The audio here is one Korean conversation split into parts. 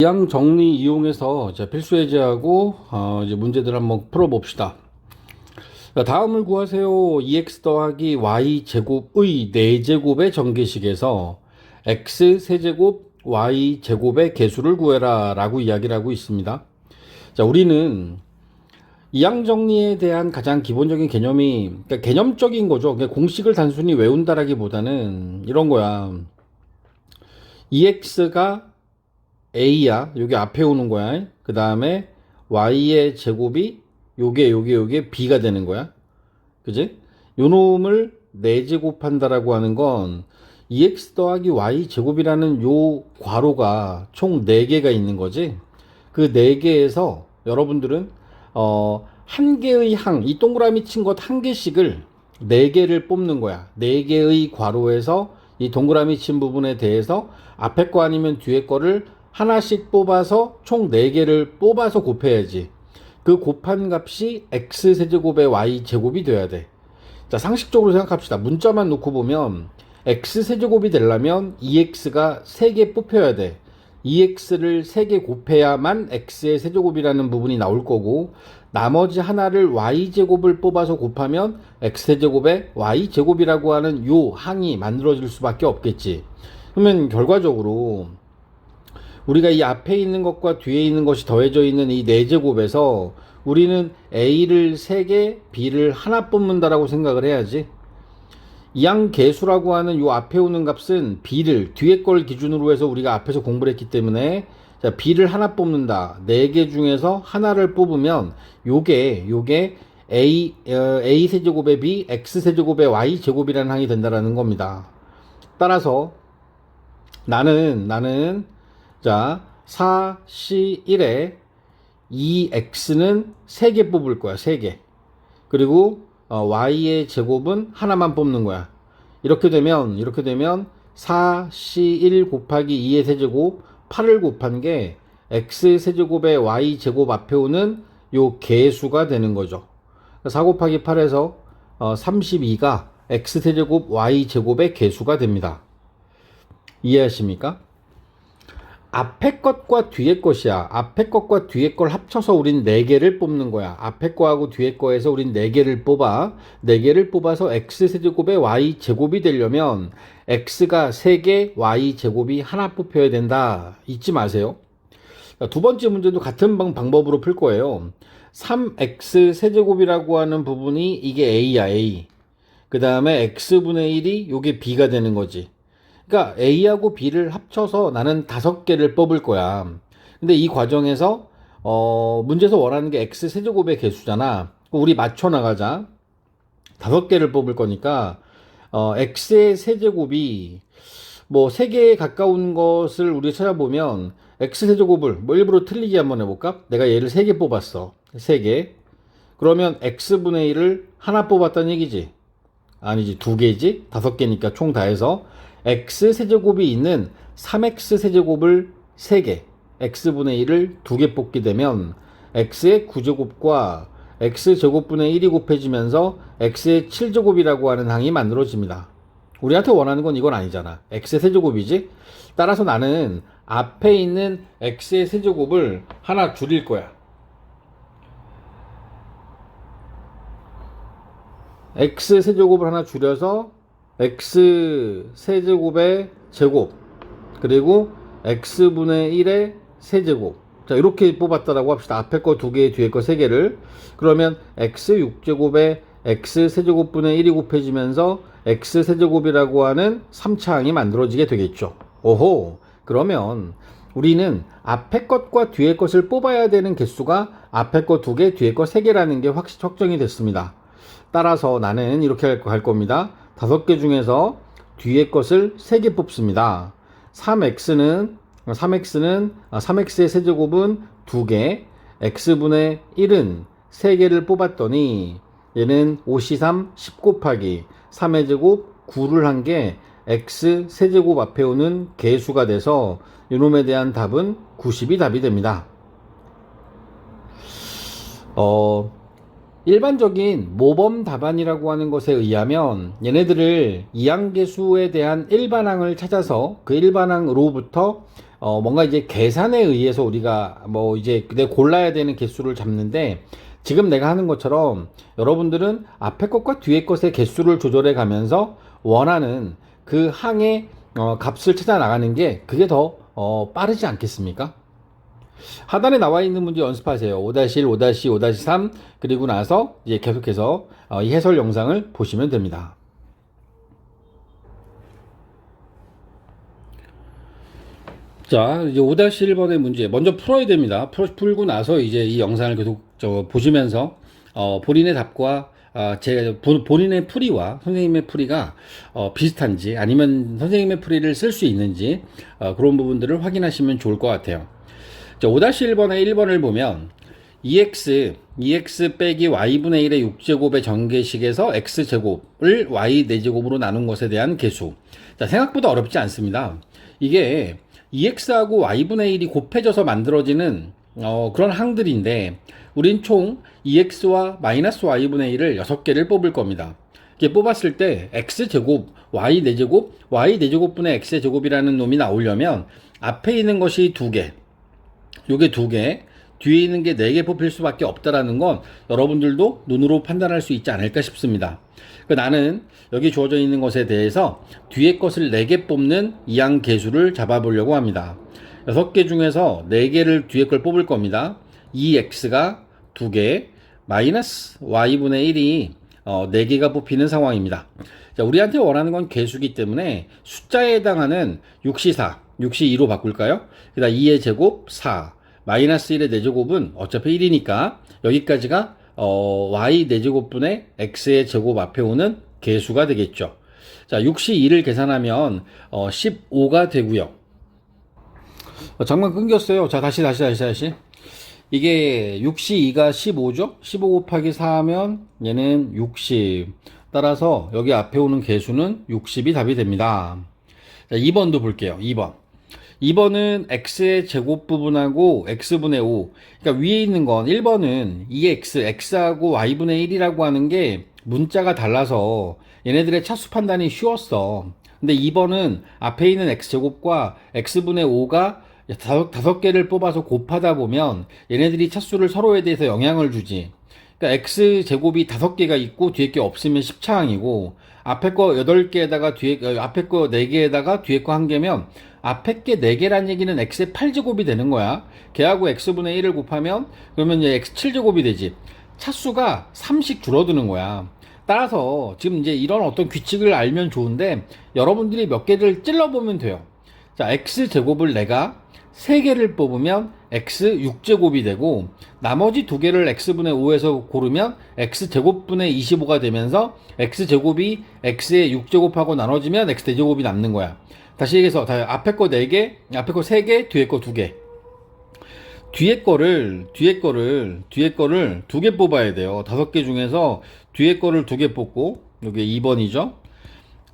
이항 정리 이용해서 필수 해제하고 어, 이제 문제들 한번 풀어봅시다. 자, 다음을 구하세요. EX 더하기 Y 제곱의 4제곱의 전개식에서 X 세제곱 Y 제곱의 개수를 구해라 라고 이야기를 하고 있습니다. 자, 우리는 이항 정리에 대한 가장 기본적인 개념이 그러니까 개념적인 거죠. 그러니까 공식을 단순히 외운다라기보다는 이런 거야. EX가 A야. 여기 앞에 오는 거야. 그 다음에 Y의 제곱이 요게 요게 요게 B가 되는 거야. 그지? 요 놈을 4제곱한다라고 하는 건 EX 더하기 Y 제곱이라는 요 괄호가 총 4개가 있는 거지. 그 4개에서 여러분들은 어, 한 개의 항, 이 동그라미 친 것 한 개씩을 4개를 뽑는 거야. 4개의 괄호에서 이 동그라미 친 부분에 대해서 앞에 거 아니면 뒤에 거를 하나씩 뽑아서 총 4개를 뽑아서 곱해야지. 그 곱한 값이 x세제곱의 y제곱이 돼야 돼. 자, 상식적으로 생각합시다. 문자만 놓고 보면 x세제곱이 되려면 2x가 3개 뽑혀야 돼. 2x를 3개 곱해야만 x의 세제곱이라는 부분이 나올 거고 나머지 하나를 y제곱을 뽑아서 곱하면 x세제곱의 y제곱이라고 하는 요 항이 만들어질 수밖에 없겠지. 그러면 결과적으로 우리가 이 앞에 있는 것과 뒤에 있는 것이 더해져 있는 이 4제곱에서 우리는 A를 3개, B를 하나 뽑는다라고 생각을 해야지. 이항 개수라고 하는 요 앞에 오는 값은 B를 뒤에 걸 기준으로 해서 우리가 앞에서 공부를 했기 때문에 자, B를 하나 뽑는다. 4개 중에서 하나를 뽑으면 요게 요게 A 어, A 세제곱의 B, X 세제곱의 Y 제곱이라는 항이 된다라는 겁니다. 따라서 나는 나는 자, 4C1에 2X는 3개 뽑을 거야, 3개. 그리고 어, Y의 제곱은 하나만 뽑는 거야. 이렇게 되면, 이렇게 되면 4C1 곱하기 2의 세제곱, 8을 곱한 게 X 세제곱의 Y 제곱 앞에 오는 요 개수가 되는 거죠. 4 곱하기 8에서 어, 32가 X 세제곱 Y 제곱의 개수가 됩니다. 이해하십니까? 앞에 것과 뒤에 것이야. 앞에 것과 뒤에 걸 합쳐서 우린 4개를 뽑는 거야. 앞에 거하고 뒤에 거에서 우린 4개를 뽑아. 4개를 뽑아서 x세제곱의 y제곱이 되려면 x가 3개, y제곱이 하나 뽑혀야 된다. 잊지 마세요. 두 번째 문제도 같은 방, 방법으로 풀 거예요. 3x 세제곱이라고 하는 부분이 이게 a야, a. 그 다음에 x분의 1이 요게 b가 되는 거지. 그러니까 A하고 B를 합쳐서 나는 다섯 개를 뽑을 거야. 근데 이 과정에서 어, 문제에서 원하는 게 X 세제곱의 개수잖아. 우리 맞춰 나가자. 다섯 개를 뽑을 거니까 어, X의 세제곱이 뭐세 개에 가까운 것을 우리 찾아보면 X 세제곱을 뭐 일부러 틀리게 한번 해볼까? 내가 얘를 세개 뽑았어. 세 개. 그러면 X분의 1을 하나 뽑았다는 얘기지. 아니지, 두 개지? 다섯 개니까 총 다 해서 x 세제곱이 있는 3x 세제곱을 3개, x분의 1을 2개 뽑게 되면 x의 9제곱과 x제곱분의 1이 곱해지면서 x의 7제곱이라고 하는 항이 만들어집니다. 우리한테 원하는 건 이건 아니잖아. x의 세제곱이지? 따라서 나는 앞에 있는 x의 세제곱을 하나 줄일 거야. x 세제곱을 하나 줄여서 x 세제곱의 제곱 그리고 x분의 1의 세제곱. 자 이렇게 뽑았다라고 합시다. 앞에 거 두 개 뒤에 거 세 개를. 그러면 x 6제곱에 x 세제곱분의 1이 곱해지면서 x 세제곱이라고 하는 3차항이 만들어지게 되겠죠. 오호! 그러면 우리는 앞에 것과 뒤에 것을 뽑아야 되는 개수가 앞에 거 두 개, 뒤에 거 세 개라는 게 확실 확정이 됐습니다. 따라서 나는 이렇게 할, 할 겁니다. 다섯 개 중에서 뒤에 것을 세 개 뽑습니다. 3x는 3x는 3x의 세제곱은 2개, x분의 1은 3개를 뽑았더니 얘는 5c3 10 곱하기 3의 제곱 9를 한 게 x 세제곱 앞에 오는 개수가 돼서 이놈에 대한 답은 90이 답이 됩니다. 어, 일반적인 모범 답안이라고 하는 것에 의하면 얘네들을 이항계수에 대한 일반항을 찾아서 그 일반항으로부터 어, 뭔가 이제 계산에 의해서 우리가 뭐 이제 내 골라야 되는 개수를 잡는데 지금 내가 하는 것처럼 여러분들은 앞에 것과 뒤에 것의 개수를 조절해 가면서 원하는 그 항의 어, 값을 찾아 나가는 게 그게 더 어, 빠르지 않겠습니까? 하단에 나와 있는 문제 연습하세요. 5-1, 5-2, 5-3 그리고 나서 이제 계속해서 어, 이 해설 영상을 보시면 됩니다. 자, 이제 5-1번의 문제 먼저 풀어야 됩니다. 풀, 풀고 나서 이제 이 영상을 계속 저 보시면서 어, 본인의 답과 아, 제 본- 본인의 풀이와 선생님의 풀이가 어, 비슷한지 아니면 선생님의 풀이를 쓸 수 있는지 어, 그런 부분들을 확인하시면 좋을 것 같아요. 자, 5-1번의 1번을 보면 EX, EX 빼기 Y분의 1의 6제곱의 전개식에서 X제곱을 Y 4제곱으로 나눈 것에 대한 개수. 자, 생각보다 어렵지 않습니다. 이게 EX하고 Y분의 1이 곱해져서 만들어지는 어, 그런 항들인데, 우린 총 EX와 마이너스 Y분의 1을 6개를 뽑을 겁니다. 이렇게 뽑았을 때 X제곱, Y 4제곱, Y 4제곱분의 X의 제곱이라는 놈이 나오려면 앞에 있는 것이 2개, 요게 두 개, 뒤에 있는 게 네 개 뽑힐 수밖에 없다라는 건 여러분들도 눈으로 판단할 수 있지 않을까 싶습니다. 그 나는 여기 주어져 있는 것에 대해서 뒤에 것을 네 개 뽑는 이항 개수를 잡아보려고 합니다. 여섯 개 중에서 네 개를 뒤에 걸 뽑을 겁니다. 2x가 두 개, 마이너스 y분의 1이 어, 4개가 뽑히는 상황입니다. 자, 우리한테 원하는 건 개수기 때문에 숫자에 해당하는 6시4, 6시2로 바꿀까요? 그 다음 2의 제곱 4, 마이너스 1의 4제곱은 어차피 1이니까 여기까지가 어, y 4제곱분의 x의 제곱 앞에 오는 개수가 되겠죠. 자, 6시2를 계산하면 어, 15가 되고요. 어, 잠깐 끊겼어요. 자, 다시 다시 다시 다시. 이게 6시 2가 15죠? 15 곱하기 4 하면 얘는 60. 따라서 여기 앞에 오는 개수는 60이 답이 됩니다. 자, 2번도 볼게요. 2번. 2번은 x의 제곱 부분하고 x분의 5. 그러니까 위에 있는 건 1번은 2x, x하고 y분의 1이라고 하는 게 문자가 달라서 얘네들의 차수 판단이 쉬웠어. 근데 2번은 앞에 있는 x제곱과 x분의 5가 다섯, 개를 뽑아서 곱하다 보면 얘네들이 차수를 서로에 대해서 영향을 주지. 그러니까 x 제곱이 다섯 개가 있고 뒤에 게 없으면 10차항이고 앞에 거 8개에다가 뒤에 어, 앞에 거 4개에다가 뒤에 거 1개면 앞에 게 4개란 얘기는 x의 8제곱이 되는 거야. 걔하고 x분의 1을 곱하면 그러면 이제 x 7제곱이 되지. 차수가 3씩 줄어드는 거야. 따라서 지금 이제 이런 어떤 규칙을 알면 좋은데 여러분들이 몇 개를 찔러보면 돼요. 자, x제곱을 내가 3개를 뽑으면 x 6제곱이 되고 나머지 두 개를 x분의 5에서 고르면 x제곱분의 25가 되면서 x제곱이 x의 6제곱하고 나눠지면 x 대제곱이 남는 거야. 다시 얘기해서 다 앞에 거 4개, 앞에 거 3개, 뒤에 거 2개. 뒤에 거를 뒤에 거를 뒤에 거를 두 개 뽑아야 돼요. 다섯 개 중에서 뒤에 거를 두 개 뽑고 여기 2번이죠.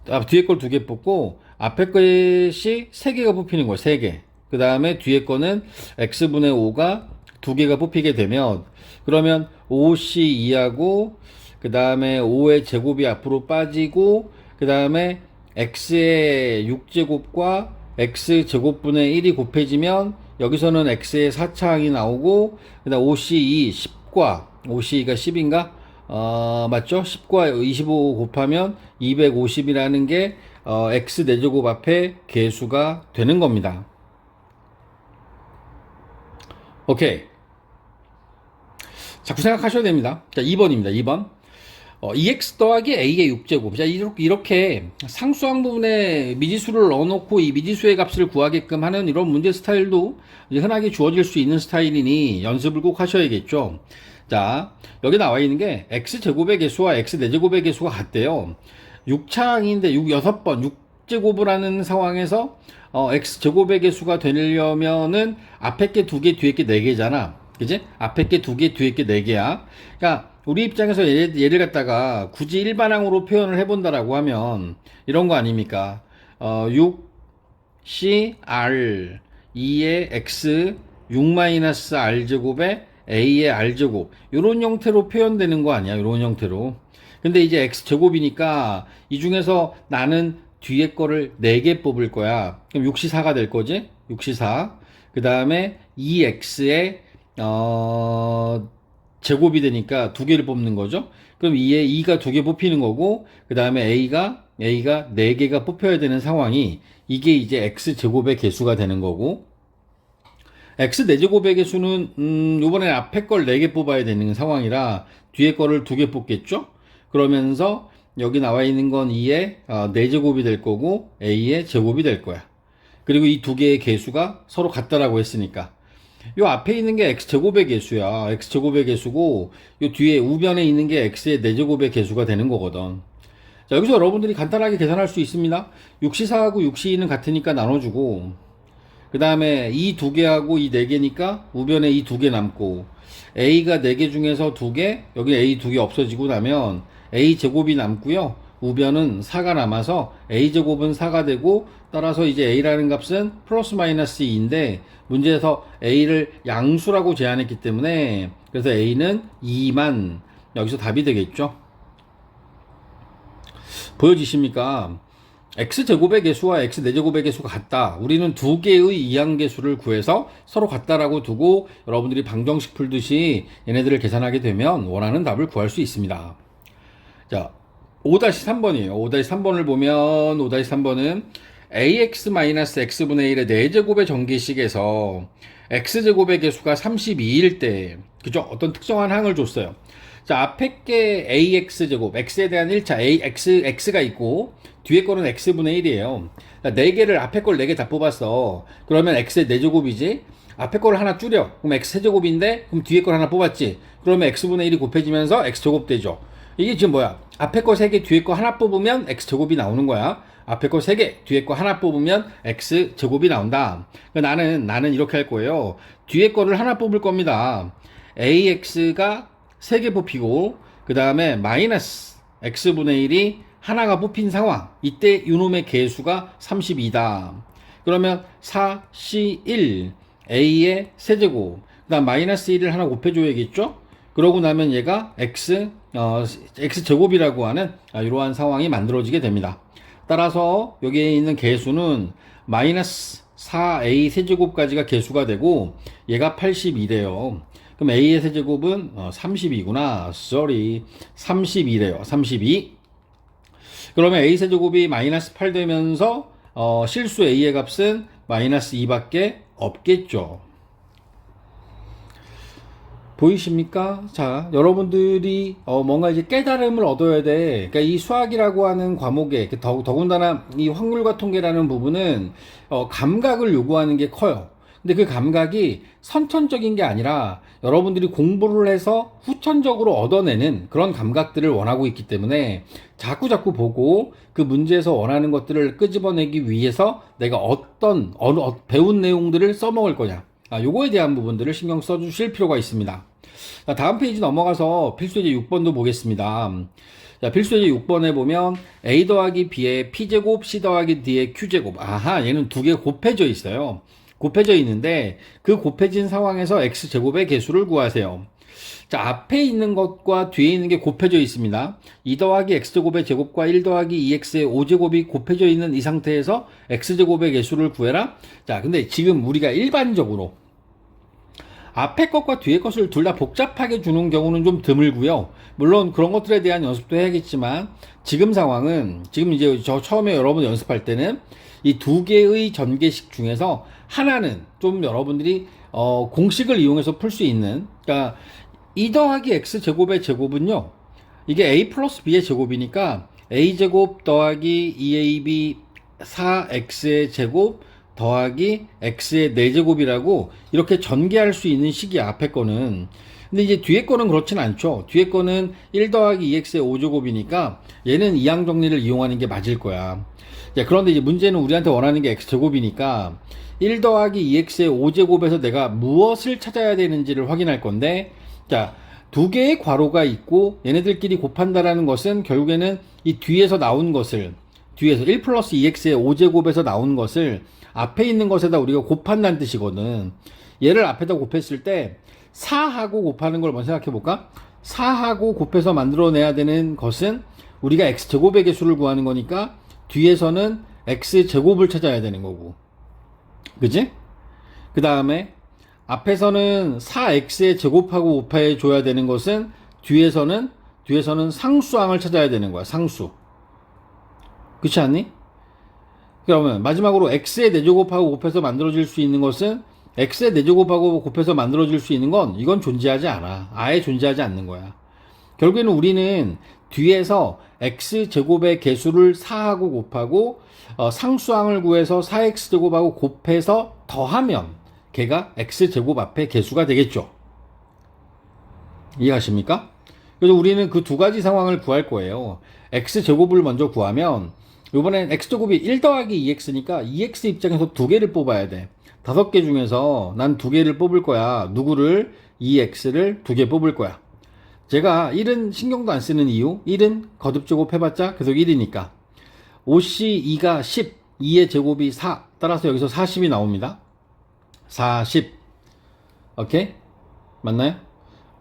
아, 뒤에 걸 두 개 뽑고 앞에 것이 세 개가 뽑히는 거예요. 세 개. 그 다음에 뒤에 거는 x분의 5가 두 개가 뽑히게 되면 그러면 5c2하고 그 다음에 5의 제곱이 앞으로 빠지고 그 다음에 x의 6제곱과 x 제곱분의 1이 곱해지면 여기서는 x의 4차항이 나오고 그다음 5c2 10과 5c2가 10인가? 어, 맞죠? 10과 25 곱하면 250이라는 게 어, x 4제곱 앞에 개수가 되는 겁니다. 오케이. 자꾸 생각하셔야 됩니다. 자, 2번입니다. 2번. 어, 2x 더하기 a의 6제곱. 자, 이렇게, 이렇게 상수항 부분에 미지수를 넣어놓고 이 미지수의 값을 구하게끔 하는 이런 문제 스타일도 흔하게 주어질 수 있는 스타일이니 연습을 꼭 하셔야겠죠. 자, 여기 나와 있는 게 x제곱의 개수와 x4제곱의 개수가 같대요. 6차항인데 6, 6번, 6제곱을 하는 상황에서 어, x제곱의 개수가 되려면은 앞에 게 두 개, 뒤에 게 네 개잖아. 그지? 앞에 게 두 개, 뒤에 게 네 개야. 그러니까 우리 입장에서 얘, 얘를 갖다가 굳이 일반항으로 표현을 해본다라고 하면 이런 거 아닙니까? 어, 6 C R 2의 x 6 r 제곱에 a의 r 제곱 이런 형태로 표현되는 거 아니야? 이런 형태로. 근데 이제 x 제곱이니까 이 중에서 나는 뒤에 거를 4개 뽑을 거야. 그럼 6시 4가 될 거지? 6시 4. 그 다음에 2x의, 어, 제곱이 되니까 두 개를 뽑는 거죠. 그럼 2에 2가 두 개 뽑히는 거고, 그 다음에 a가, a가 4개가 뽑혀야 되는 상황이 이게 이제 x 제곱의 개수가 되는 거고, x 4제곱의 개수는, 음, 요번에 앞에 걸 4개 뽑아야 되는 상황이라 뒤에 거를 두개 뽑겠죠? 그러면서 여기 나와 있는 건 2의 어, 4제곱이 될 거고 a의 제곱이 될 거야. 그리고 이 두 개의 개수가 서로 같다라고 했으니까. 요 앞에 있는 게 x제곱의 개수야. x제곱의 개수고 요 뒤에 우변에 있는 게 x의 4제곱의 개수가 되는 거거든. 자, 여기서 여러분들이 간단하게 계산할 수 있습니다. 6시4하고 6시2는 같으니까 나눠주고 그 다음에 이 두 개하고 이 네 개니까 우변에 이 두 개 남고 a가 네 개 중에서 두 개, 여기 a 두 개 없어지고 나면 a 제곱이 남고요. 우변은 4가 남아서 a 제곱은 4가 되고 따라서 이제 a라는 값은 플러스 마이너스 2인데 문제에서 a를 양수라고 제한했기 때문에 그래서 a는 2만 여기서 답이 되겠죠. 보여지십니까? x제곱의 개수와 x4제곱의 개수가 같다. 우리는 두 개의 이항계수를 구해서 서로 같다라고 두고 여러분들이 방정식 풀듯이 얘네들을 계산하게 되면 원하는 답을 구할 수 있습니다. 자, 5-3번이에요. 5-3번을 보면 5-3번은 ax-x분의 1의 4제곱의 전개식에서 x제곱의 개수가 32일 때 그죠? 어떤 특정한 항을 줬어요. 자, 앞에 게 ax제곱, x에 대한 1차 a, x, x가 있고 뒤에 거는 x분의 1이에요. 자, 4개를 앞에 걸 4개 다 뽑았어. 그러면 x의 4제곱이지? 앞에 거를 하나 줄여. 그럼 x 세제곱인데 그럼 뒤에 걸 하나 뽑았지. 그러면 x분의 1이 곱해지면서 x제곱 되죠. 이게 지금 뭐야? 앞에 거 3개, 뒤에 거 하나 뽑으면 x제곱이 나오는 거야. 앞에 거 3개, 뒤에 거 하나 뽑으면 x제곱이 나온다. 그러니까 나는, 나는 이렇게 할 거예요. 뒤에 거를 하나 뽑을 겁니다. ax가 3개 뽑히고, 그 다음에 마이너스 x분의 1이 하나가 뽑힌 상황. 이때 이놈의 개수가 32다. 그러면 4, C, 1, A의 세제곱. 그 다음 마이너스 1을 하나 곱해줘야겠죠? 그러고 나면 얘가 X, 어, X제곱이라고 하는 아, 이러한 상황이 만들어지게 됩니다. 따라서 여기에 있는 개수는 마이너스 4A 세제곱까지가 개수가 되고 얘가 82래요. 그럼 A의 세제곱은 어, 32구나. sorry. 32래요. 32. 그러면 a 세제곱이 마이너스 8 되면서 어, 실수 a의 값은 마이너스 2밖에 없겠죠. 보이십니까? 자, 여러분들이 어, 뭔가 이제 깨달음을 얻어야 돼. 그러니까 이 수학이라고 하는 과목에 그 더, 더군다나 이 확률과 통계라는 부분은 어, 감각을 요구하는 게 커요. 근데 그 감각이 선천적인 게 아니라 여러분들이 공부를 해서 후천적으로 얻어내는 그런 감각들을 원하고 있기 때문에 자꾸 자꾸 보고 그 문제에서 원하는 것들을 끄집어내기 위해서 내가 어떤 어느 어, 배운 내용들을 써먹을 거냐. 아, 요거에 대한 부분들을 신경 써주실 필요가 있습니다. 자, 다음 페이지 넘어가서 필수제 6번도 보겠습니다. 자, 필수제 6번에 보면 a 더하기 b의 p제곱, c 더하기 d의 q제곱. 아하, 얘는 두 개 곱해져 있어요. 곱해져 있는데 그 곱해진 상황에서 x제곱의 개수를 구하세요. 자, 앞에 있는 것과 뒤에 있는 게 곱해져 있습니다. 2 더하기 x제곱의 제곱과 1 더하기 2x의 5제곱이 곱해져 있는 이 상태에서 x제곱의 개수를 구해라. 자, 근데 지금 우리가 일반적으로 앞에 것과 뒤에 것을 둘 다 복잡하게 주는 경우는 좀 드물고요. 물론 그런 것들에 대한 연습도 해야겠지만 지금 상황은 지금 이제 저 처음에 여러분 연습할 때는 이 두 개의 전개식 중에서 하나는 좀 여러분들이 어, 공식을 이용해서 풀 수 있는 그러니까 2 더하기 x 제곱의 제곱은요. 이게 a 플러스 b의 제곱이니까 a 제곱 더하기 2ab 4x의 제곱 더하기 x의 4제곱이라고 이렇게 전개할 수 있는 식이 앞에 거는 근데 이제 뒤에 거는 그렇진 않죠. 뒤에 거는 1 더하기 2x의 5제곱이니까 얘는 이항 정리를 이용하는 게 맞을 거야. 자, 그런데 이제 문제는 우리한테 원하는 게 x제곱이니까 1 더하기 2x의 5제곱에서 내가 무엇을 찾아야 되는지를 확인할 건데 자, 두 개의 괄호가 있고 얘네들끼리 곱한다라는 것은 결국에는 이 뒤에서 나온 것을 뒤에서 1 플러스 2x의 5제곱에서 나온 것을 앞에 있는 것에다 우리가 곱한다는 뜻이거든. 얘를 앞에다 곱했을 때 4하고 곱하는 걸 먼저 생각해 볼까? 4하고 곱해서 만들어내야 되는 것은 우리가 x제곱의 개수를 구하는 거니까 뒤에서는 x 제곱을 찾아야 되는 거고. 그지? 그 다음에 앞에서는 4x의 제곱하고 곱해 줘야 되는 것은 뒤에서는 뒤에서는 상수항을 찾아야 되는 거야. 상수. 그렇지 않니? 그러면 마지막으로 x의 4제곱하고 곱해서 만들어질 수 있는 것은 x의 4제곱하고 곱해서 만들어질 수 있는 건 이건 존재하지 않아. 아예 존재하지 않는 거야. 결국에는 우리는 뒤에서 x제곱의 개수를 4하고 곱하고 어, 상수항을 구해서 4x제곱하고 곱해서 더하면 걔가 x제곱 앞에 개수가 되겠죠. 이해하십니까? 그래서 우리는 그 두 가지 상황을 구할 거예요. x제곱을 먼저 구하면 이번엔 x제곱이 1 더하기 2x니까 2x 입장에서 두 개를 뽑아야 돼. 다섯 개 중에서 난 두 개를 뽑을 거야. 누구를? 2x를 두 개 뽑을 거야. 제가 1은 신경도 안 쓰는 이유 1은 거듭제곱 해봤자 계속 1이니까 5c 2가 10 2의 제곱이 4 따라서 여기서 40이 나옵니다 40 오케이? 맞나요?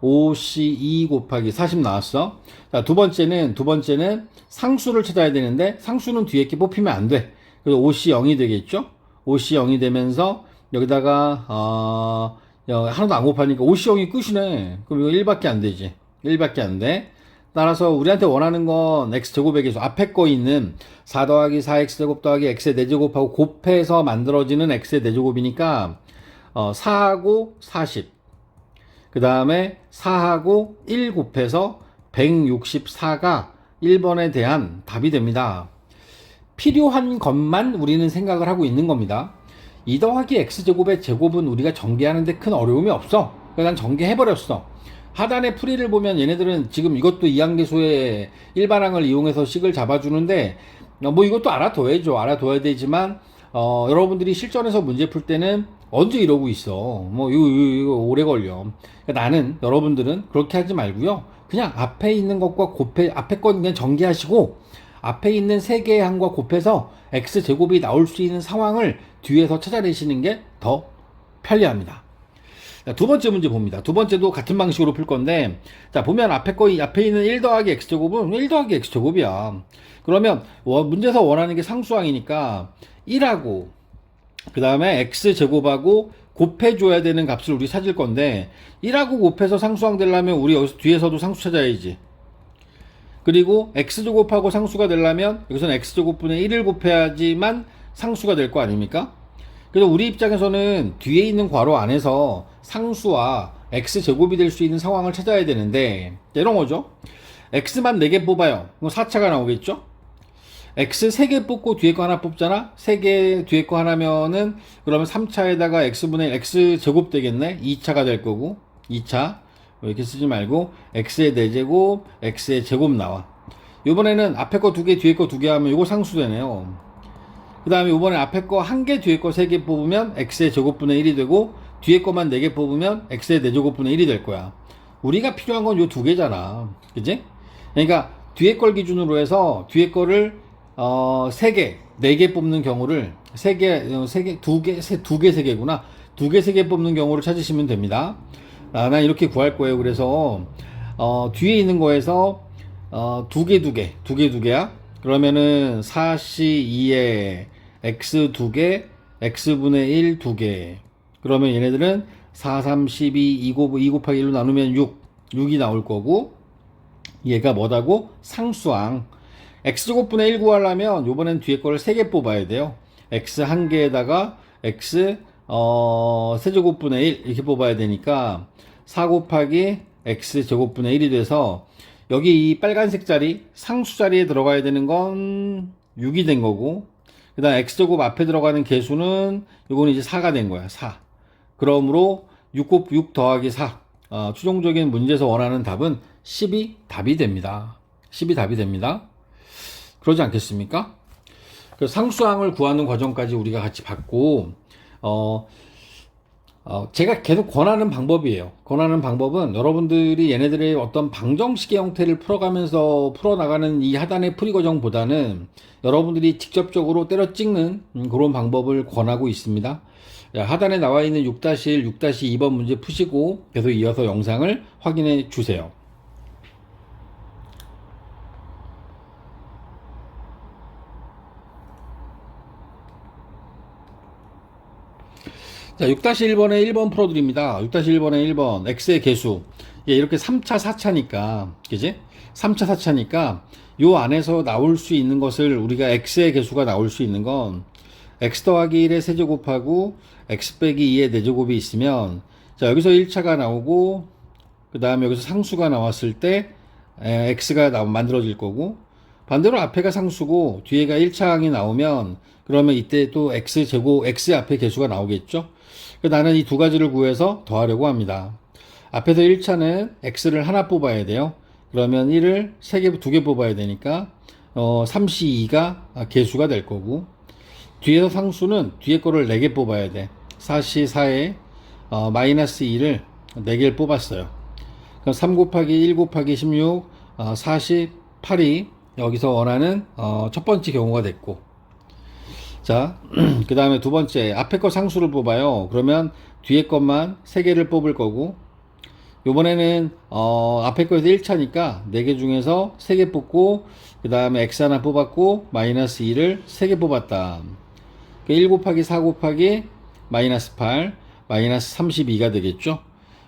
5c 2 곱하기 40 나왔어. 자 두 번째는 두 번째는 상수를 찾아야 되는데 상수는 뒤에 게 뽑히면 안 돼. 그래서 5c 0이 되겠죠? 5c 0이 되면서 여기다가 어, 하나도 안 곱하니까 5c 0이 끝이네. 그럼 이거 1밖에 안 되지. 1밖에 안 돼. 따라서 우리한테 원하는 건 x제곱의 개수 앞에 거 있는 4 더하기 4x제곱 더하기 x의 4제곱하고 곱해서 만들어지는 x의 4제곱이니까 어, 4하고 40. 그 다음에 4하고 1 곱해서 164가 1번에 대한 답이 됩니다. 필요한 것만 우리는 생각을 하고 있는 겁니다. 2 더하기 x제곱의 제곱은 우리가 전개하는데 큰 어려움이 없어. 그래서 난 전개해버렸어. 하단의 풀이를 보면 얘네들은 지금 이것도 이항계수의 일반항을 이용해서 식을 잡아주는데 어, 뭐 이것도 알아둬야죠. 알아둬야 되지만 어, 여러분들이 실전에서 문제 풀 때는 언제 이러고 있어. 뭐 이거, 이거, 이거 오래 걸려. 그러니까 나는 여러분들은 그렇게 하지 말고요. 그냥 앞에 있는 것과 곱해 앞에 건 그냥 전개하시고 앞에 있는 세 개의 항과 곱해서 x 제곱이 나올 수 있는 상황을 뒤에서 찾아내시는 게 더 편리합니다. 자, 두 번째 문제 봅니다. 두 번째도 같은 방식으로 풀 건데, 자, 보면 앞에 거, 앞에 있는 1 더하기 x제곱은 1 더하기 x제곱이야. 그러면, 문제에서 원하는 게 상수항이니까, 1하고, 그 다음에 x제곱하고 곱해줘야 되는 값을 우리 찾을 건데, 1하고 곱해서 상수항 되려면 우리 여기서 뒤에서도 상수 찾아야지. 그리고 x제곱하고 상수가 되려면 여기서는 x제곱분의 1을 곱해야지만 상수가 될 거 아닙니까? 그래서 우리 입장에서는 뒤에 있는 괄호 안에서 상수와 x제곱이 될 수 있는 상황을 찾아야 되는데 이런 거죠. x만 4개 뽑아요. 그럼 4차가 나오겠죠? X 3개 뽑고 뒤에 거 하나 뽑잖아? 3개 뒤에 거 하나면은 그러면 3차에다가 x분의 x제곱 되겠네? 2차가 될 거고 2차 이렇게 쓰지 말고 x의 4제곱 x의 제곱 나와 이번에는 앞에 거 2개 뒤에 거 2개 하면 이거 상수되네요 그 다음에 이번에 앞에 거 한 개, 뒤에 거 세 개 뽑으면 x의 제곱분의 1이 되고 뒤에 거만 네개 뽑으면 x의 4제곱분의 1이 될 거야. 우리가 필요한 건 요 두 개잖아. 그지? 그러니까 뒤에 걸 기준으로 해서 뒤에 거를 어, 세 개, 네개 뽑는 경우를 세 개, 어, 세 개, 두 개, 세, 두 개, 세 개구나. 두 개, 세개 뽑는 경우를 찾으시면 됩니다. 아, 난 이렇게 구할 거예요. 그래서 어, 뒤에 있는 거에서 어, 두 개, 두 개, 두 개, 두 개야. 그러면은 4C2에 x 두 개, x분의 1두 개. 그러면 얘네들은 4, 3, 12, 2, 5, 2 곱하기 1로 나누면 6, 6이 나올 거고, 얘가 뭐다고? 상수항. X제곱분의 1 구하려면 요번엔 뒤에 거를 3개 뽑아야 돼요. x 한 개에다가 x 어, 세제곱분의 1 이렇게 뽑아야 되니까 4 곱하기 x 제곱분의 1이 돼서 여기 이 빨간색 자리 상수 자리에 들어가야 되는 건 6이 된 거고 그 다음 x제곱 앞에 들어가는 개수는 이거는 이제 4가 된 거야 4 그러므로 6 곱, 6 더하기 4 어, 최종적인 문제에서 원하는 답은 10이 답이 됩니다. 10이 답이 됩니다 그러지 않겠습니까? 그 상수항을 구하는 과정까지 우리가 같이 봤고 어, 어, 제가 계속 권하는 방법이에요. 권하는 방법은 여러분들이 얘네들의 어떤 방정식의 형태를 풀어가면서 풀어나가는 이 하단의 풀이 과정보다는 여러분들이 직접적으로 때려 찍는 음, 그런 방법을 권하고 있습니다. 하단에 나와 있는 6-1, 6-2번 문제 푸시고 계속 이어서 영상을 확인해 주세요. 자, 6-1번의 1번 풀어드립니다. 6-1번의 1번, X의 개수. 예, 이렇게 3차, 4차니까, 그지? 3차, 4차니까, 요 안에서 나올 수 있는 것을 우리가 X의 개수가 나올 수 있는 건, X 더하기 1의 세제곱하고, X 빼기 2의 네제곱이 있으면, 자, 여기서 1차가 나오고, 그 다음에 여기서 상수가 나왔을 때, 에, X가 나, 만들어질 거고, 반대로 앞에가 상수고, 뒤에가 1차항이 나오면, 그러면 이때 또 X 제곱, X 앞에 개수가 나오겠죠? 그 나는 이 두 가지를 구해서 더하려고 합니다. 앞에서 1차는 x를 하나 뽑아야 돼요. 그러면 1을 3개, 2개 뽑아야 되니까 어, 3C2가 개수가 될 거고 뒤에서 상수는 뒤에 거를 4개 뽑아야 돼. 4C4에 어, 마이너스 2를 4개를 뽑았어요. 그럼 3 곱하기 1 곱하기 16, 어, 48이 여기서 원하는 어, 첫 번째 경우가 됐고 자, 그 다음에 두 번째, 앞에 거 상수를 뽑아요. 그러면 뒤에 것만 세 개를 뽑을 거고, 요번에는, 어, 앞에 거에서 1차니까 네개 중에서 세개 뽑고, 그 다음에 x 하나 뽑았고, 마이너스 2를 세개 뽑았다. 1 곱하기 4 곱하기 마이너스 8, 마이너스 32가 되겠죠?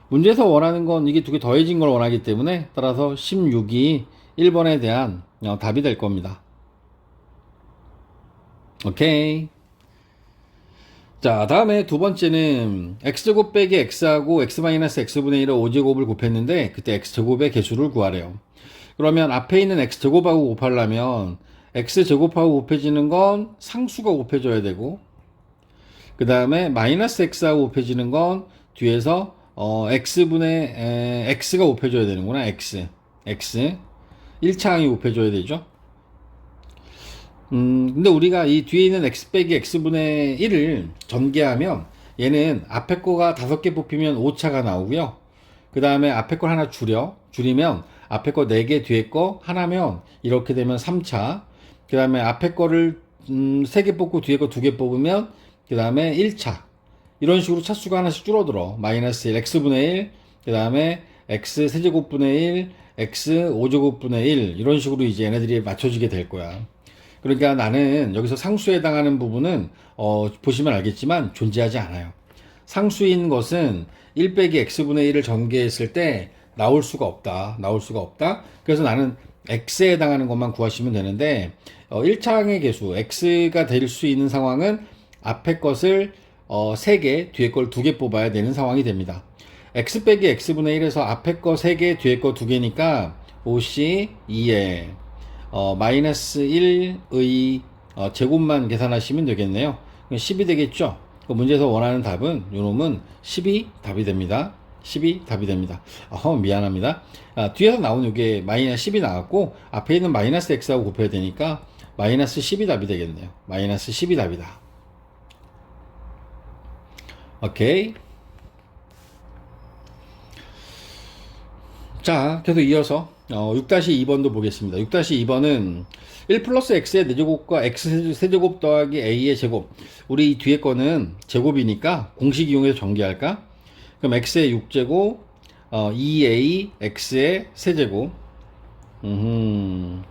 문제에서 원하는 건 이게 두 개 더해진 걸 원하기 때문에, 따라서 16이 1번에 대한 어, 답이 될 겁니다. 오케이. 자, 다음에 두 번째는 x제곱 빼기 x하고 x-x분의 1을 5제곱을 곱했는데 그때 x제곱의 개수를 구하래요. 그러면 앞에 있는 x제곱하고 곱하려면 x제곱하고 곱해지는 건 상수가 곱해져야 되고 그 다음에 마이너스 x하고 곱해지는 건 뒤에서 어, x분의 에, x가 곱해져야 되는구나 x x 1차 항이 곱해줘야 되죠. 음, 근데 우리가 이 뒤에 있는 x 빼기 x분의 1을 전개하면 얘는 앞에 거가 다섯 개 뽑히면 5차가 나오고요. 그 다음에 앞에 걸 하나 줄여, 줄이면 앞에 거 4개, 뒤에 거 하나면 이렇게 되면 3차. 그 다음에 앞에 거를 음, 3개 뽑고 뒤에 거 2개 뽑으면 그 다음에 1차. 이런 식으로 차수가 하나씩 줄어들어. 마이너스 1, x분의 1, 그 다음에 x 세제곱분의 1, x 5제곱분의 1 이런 식으로 이제 얘네들이 맞춰지게 될 거야. 그러니까 나는 여기서 상수에 해당하는 부분은 어, 보시면 알겠지만 존재하지 않아요. 상수인 것은 1 빼기 x분의 1을 전개했을 때 나올 수가 없다. 나올 수가 없다. 그래서 나는 x에 해당하는 것만 구하시면 되는데 어, 1차항의 개수 x가 될 수 있는 상황은 앞에 것을 어, 3개, 뒤에 걸 2개 뽑아야 되는 상황이 됩니다. x 빼기 x분의 1에서 앞에 거 3개, 뒤에 거 2개니까 5c 2에 어, 마이너스 1의 어, 제곱만 계산하시면 되겠네요. 10이 되겠죠? 그 문제에서 원하는 답은 요놈은 10이 답이 됩니다. 10이 답이 됩니다. 어, 미안합니다. 아, 뒤에서 나온 요게 마이너스 10이 나왔고 앞에 있는 마이너스 x하고 곱해야 되니까 마이너스 10이 답이 되겠네요. 마이너스 10이 답이다. 오케이. 자, 계속 이어서 어, 6-2번도 보겠습니다. 6-2번은 1 플러스 x의 4제곱과 x 세제곱 더하기 a의 제곱. 우리 이 뒤에 거는 제곱이니까 공식 이용해서 전개할까? 그럼 x의 6제곱, 어, 2a x의 세제곱. 음.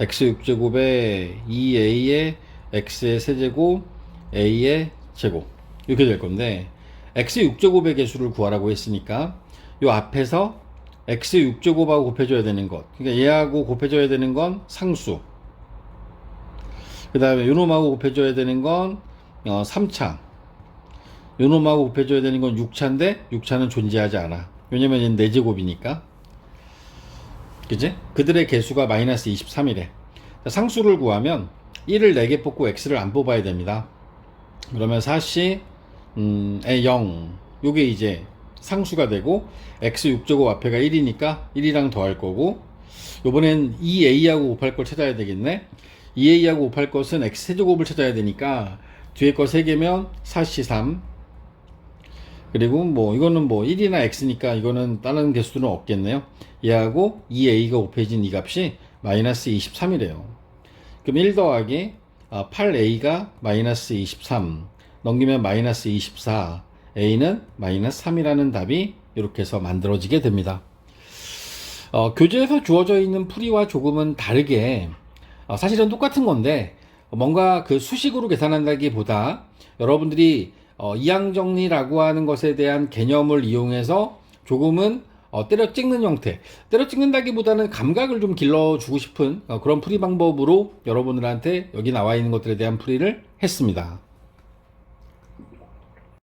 X6제곱에 2a의 x의 세제곱 a의 제곱. 이렇게 될 건데 x6제곱의 개수를 구하라고 했으니까 요 앞에서 x6제곱하고 곱해줘야 되는 것. 그러니까 얘하고 곱해줘야 되는 건 상수. 그 다음에 요놈하고 곱해줘야 되는 건 어, 3차. 요놈하고 곱해줘야 되는 건 6차인데 6차는 존재하지 않아. 왜냐면 얘는 4제곱이니까 그지? 그들의 개수가 마이너스 23이래. 상수를 구하면 1을 4개 뽑고 x를 안 뽑아야 됩니다. 그러면 4c 음, 에 0. 요게 이제 상수가 되고 x 6제곱 앞에가 1이니까 1이랑 더할 거고 요번엔 2a하고 곱할 걸 찾아야 되겠네. 2a하고 곱할 것은 x 세제곱을 찾아야 되니까 뒤에 거 3개면 4c 3 그리고 뭐 이거는 뭐 1이나 x니까 이거는 다른 개수는 없겠네요. 얘하고 2a가 곱해진 이 값이 마이너스 23이래요. 그럼 1 더하기 8a가 마이너스 23 넘기면 마이너스 24 a는 마이너스 3이라는 답이 이렇게 해서 만들어지게 됩니다. 어, 교재에서 주어져 있는 풀이와 조금은 다르게 어, 사실은 똑같은 건데 뭔가 그 수식으로 계산한다기보다 여러분들이 어, 이항정리라고 하는 것에 대한 개념을 이용해서 조금은 어, 때려 찍는 형태 때려 찍는다기보다는 감각을 좀 길러주고 싶은 어, 그런 풀이 방법으로 여러분들한테 여기 나와 있는 것들에 대한 풀이를 했습니다.